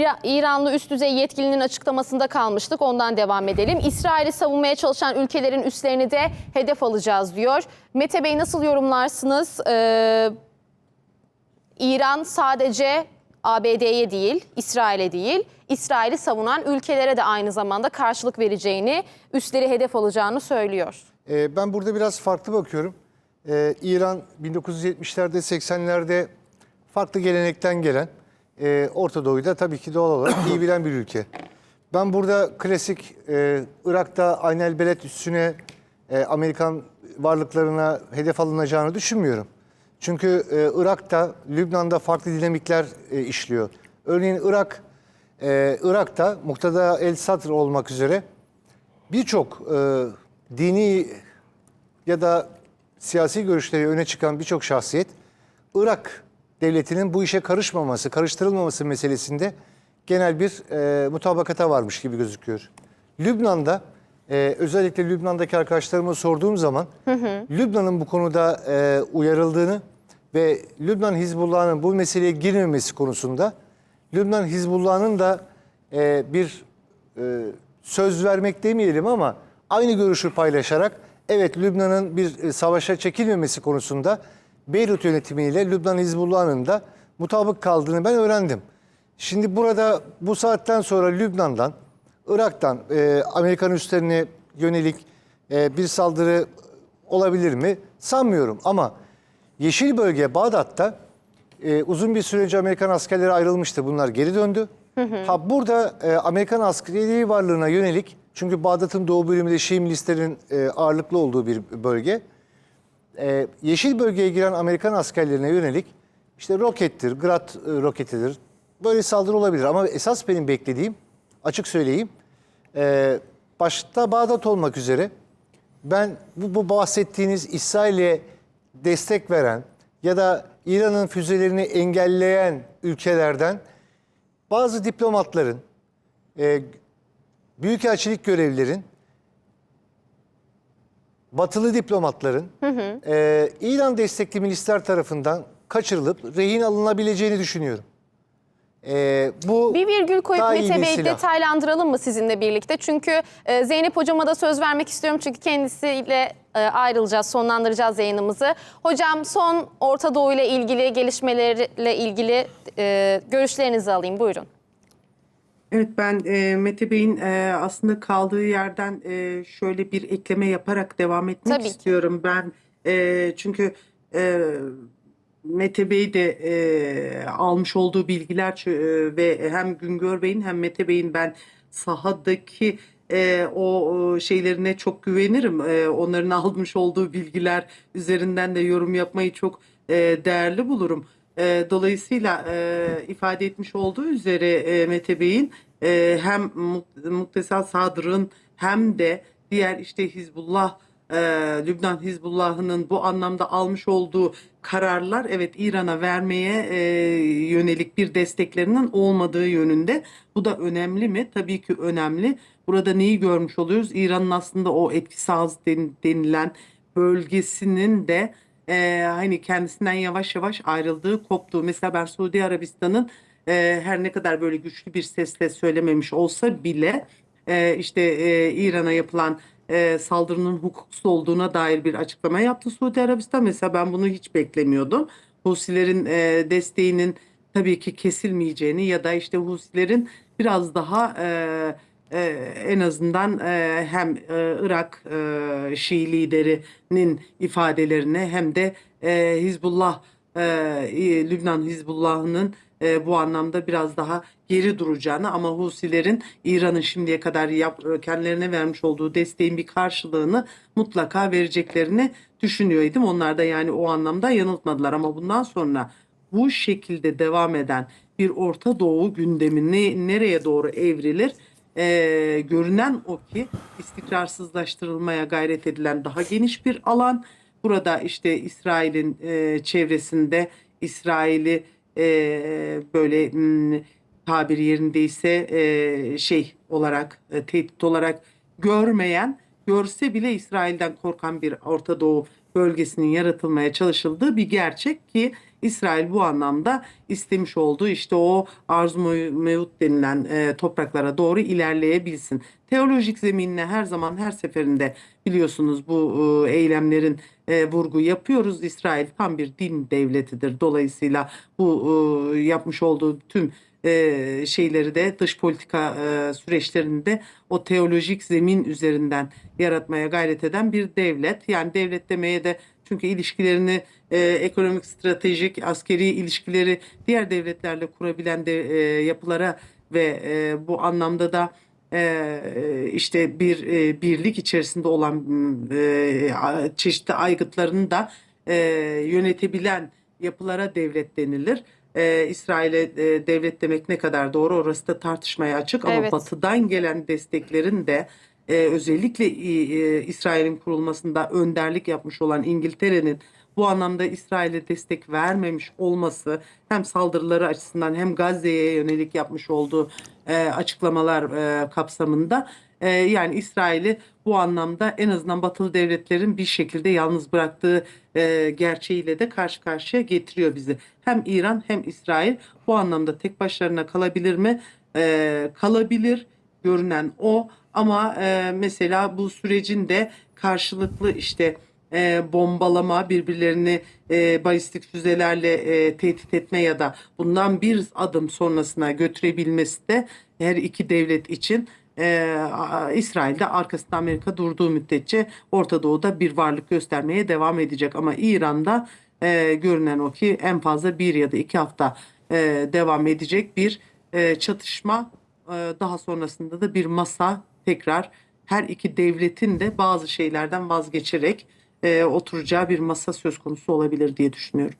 İra- İranlı üst düzey yetkilinin açıklamasında kalmıştık. Ondan devam edelim. İsrail'i savunmaya çalışan ülkelerin üslerini de hedef alacağız diyor. Mete Bey nasıl yorumlarsınız? Ee, İran sadece ABD'ye değil, İsrail'e değil, İsrail'i savunan ülkelere de aynı zamanda karşılık vereceğini, üsleri hedef alacağını söylüyor. Ee, ben burada biraz farklı bakıyorum. Ee, İran 1970'lerde 80'lerde farklı gelenekten gelen e, Orta Doğu'yu da tabii ki doğal olarak iyi bilen bir ülke. Ben burada klasik e, Irak'ta Aynel Beled üstüne e, Amerikan varlıklarına hedef alınacağını düşünmüyorum. Çünkü e, Irak'ta, Lübnan'da farklı dinamikler e, işliyor. Örneğin Irak, e, Irak'ta Muhtada El Sadr olmak üzere birçok e, dini ya da siyasi görüşleri öne çıkan birçok şahsiyet Irak devletinin bu işe karışmaması, karıştırılmaması meselesinde genel bir e, mutabakata varmış gibi gözüküyor. Lübnan'da e, özellikle Lübnan'daki arkadaşlarıma sorduğum zaman Lübnan'ın bu konuda e, uyarıldığını ve Lübnan Hizbullah'ın bu meseleye girmemesi konusunda Lübnan Hizbullah'ın da e, bir e, söz vermek demeyelim ama aynı görüşü paylaşarak evet Lübnan'ın bir e, savaşa çekilmemesi konusunda Beyrut yönetimiyle Lübnan Hizbullah'ın da mutabık kaldığını ben öğrendim. Şimdi burada bu saatten sonra Lübnan'dan, Irak'tan e, Amerikan üslerine yönelik e, bir saldırı olabilir mi? Sanmıyorum ama Yeşil Bölge Bağdat'ta e, uzun bir süre önce Amerikan askerleri ayrılmıştı. Bunlar geri döndü. Ha burada e, Amerikan askeri varlığına yönelik çünkü Bağdat'ın doğu bölümünde Şii milislerin e, ağırlıklı olduğu bir bölge. E, yeşil bölgeye giren Amerikan askerlerine yönelik işte rokettir, Grad e, roketidir. Böyle saldırı olabilir ama esas benim beklediğim açık söyleyeyim. e, başta Bağdat olmak üzere ben bu, bu bahsettiğiniz İsrail'e destek veren ya da İran'ın füzelerini engelleyen ülkelerden bazı diplomatların, e, büyükelçilik görevlilerin, batılı diplomatların e, İran destekli milisler tarafından kaçırılıp rehin alınabileceğini düşünüyorum. E, bu Bir virgül koyup silah. detaylandıralım mı sizinle birlikte? Çünkü e, Zeynep hocama da söz vermek istiyorum çünkü kendisiyle e, ayrılacağız, sonlandıracağız yayınımızı. Hocam son Orta Doğu ile ilgili gelişmelerle ilgili e, görüşlerinizi alayım. Buyurun. Evet ben e, Mete Bey'in e, aslında kaldığı yerden e, şöyle bir ekleme yaparak devam etmek Tabii ki. istiyorum. Ben e, çünkü e, Mete Bey de e, almış olduğu bilgiler e, ve hem Güngör Bey'in hem Mete Bey'in ben sahadaki e, o o şeylerine çok güvenirim. E, onların almış olduğu bilgiler üzerinden de yorum yapmayı çok e, değerli bulurum. E, dolayısıyla e, ifade etmiş olduğu üzere e, Mete Bey'in e, hem Muk- Muktesel Sadr'ın hem de diğer işte Hizbullah e, Lübnan Hizbullah'ının bu anlamda almış olduğu kararlar evet İran'a vermeye e, yönelik bir desteklerinin olmadığı yönünde. Bu da önemli mi? Tabii ki önemli. Burada neyi görmüş oluyoruz? İran'ın aslında o etkisi az den- denilen bölgesinin de e, hani kendisinden yavaş yavaş ayrıldığı, koptuğu. Mesela ben Suudi Arabistan'ın e, her ne kadar böyle güçlü bir sesle söylememiş olsa bile e, işte e, İran'a yapılan e, saldırının hukuksuz olduğuna dair bir açıklama yaptı Suudi Arabistan. Mesela ben bunu hiç beklemiyordum. Husilerin e, desteğinin tabii ki kesilmeyeceğini ya da işte Husilerin biraz daha e, e, en azından e, hem e, Irak e, Şii liderinin ifadelerine hem de e, Hizbullah e, Lübnan Hizbullah'ının e, bu anlamda biraz daha geri duracağını ama Husilerin İran'ın şimdiye kadar yap, kendilerine vermiş olduğu desteğin bir karşılığını mutlaka vereceklerini düşünüyordum. Onlar da yani o anlamda yanıltmadılar ama bundan sonra bu şekilde devam eden bir Orta Doğu gündemi ne- nereye doğru evrilir? Ee, görünen o ki istikrarsızlaştırılmaya gayret edilen daha geniş bir alan. Burada işte İsrail'in e, çevresinde İsrail'i e, böyle m, tabiri yerindeyse e, şey olarak e, tehdit olarak görmeyen görse bile İsrail'den korkan bir Orta Doğu bölgesinin yaratılmaya çalışıldığı bir gerçek ki İsrail bu anlamda istemiş olduğu işte o arz mevut denilen e, topraklara doğru ilerleyebilsin. Teolojik zeminine her zaman her seferinde biliyorsunuz bu e, eylemlerin e, vurgu yapıyoruz. İsrail tam bir din devletidir. Dolayısıyla bu e, yapmış olduğu tüm şeyleri de dış politika e, süreçlerini de o teolojik zemin üzerinden yaratmaya gayret eden bir devlet. Yani devlet demeye de çünkü ilişkilerini ekonomik, stratejik, askeri ilişkileri diğer devletlerle kurabilen de yapılara ve bu anlamda da işte bir birlik içerisinde olan çeşitli aygıtlarını da yönetebilen yapılara devlet denilir. E, İsrail'e e, devlet demek ne kadar doğru orası da tartışmaya açık ama Evet. batıdan gelen desteklerin de e, özellikle e, İsrail'in kurulmasında önderlik yapmış olan İngiltere'nin bu anlamda İsrail'e destek vermemiş olması hem saldırıları açısından hem Gazze'ye yönelik yapmış olduğu e, açıklamalar e, kapsamında e, yani İsrail'i bu anlamda en azından batılı devletlerin bir şekilde yalnız bıraktığı e, gerçeğiyle de karşı karşıya getiriyor bizi. Hem İran hem İsrail bu anlamda tek başlarına kalabilir mi? E, kalabilir görünen o ama e, mesela bu sürecin de karşılıklı işte e, bombalama birbirlerini e, balistik füzelerle e, tehdit etme ya da bundan bir adım sonrasına götürebilmesi de her iki devlet için e, İsrail'de arkasında Amerika durduğu müddetçe Orta Doğu'da bir varlık göstermeye devam edecek ama İran'da e, görünen o ki en fazla bir ya da iki hafta e, devam edecek bir e, çatışma e, daha sonrasında da bir masa tekrar her iki devletin de bazı şeylerden vazgeçerek e, oturacağı bir masa söz konusu olabilir diye düşünüyorum.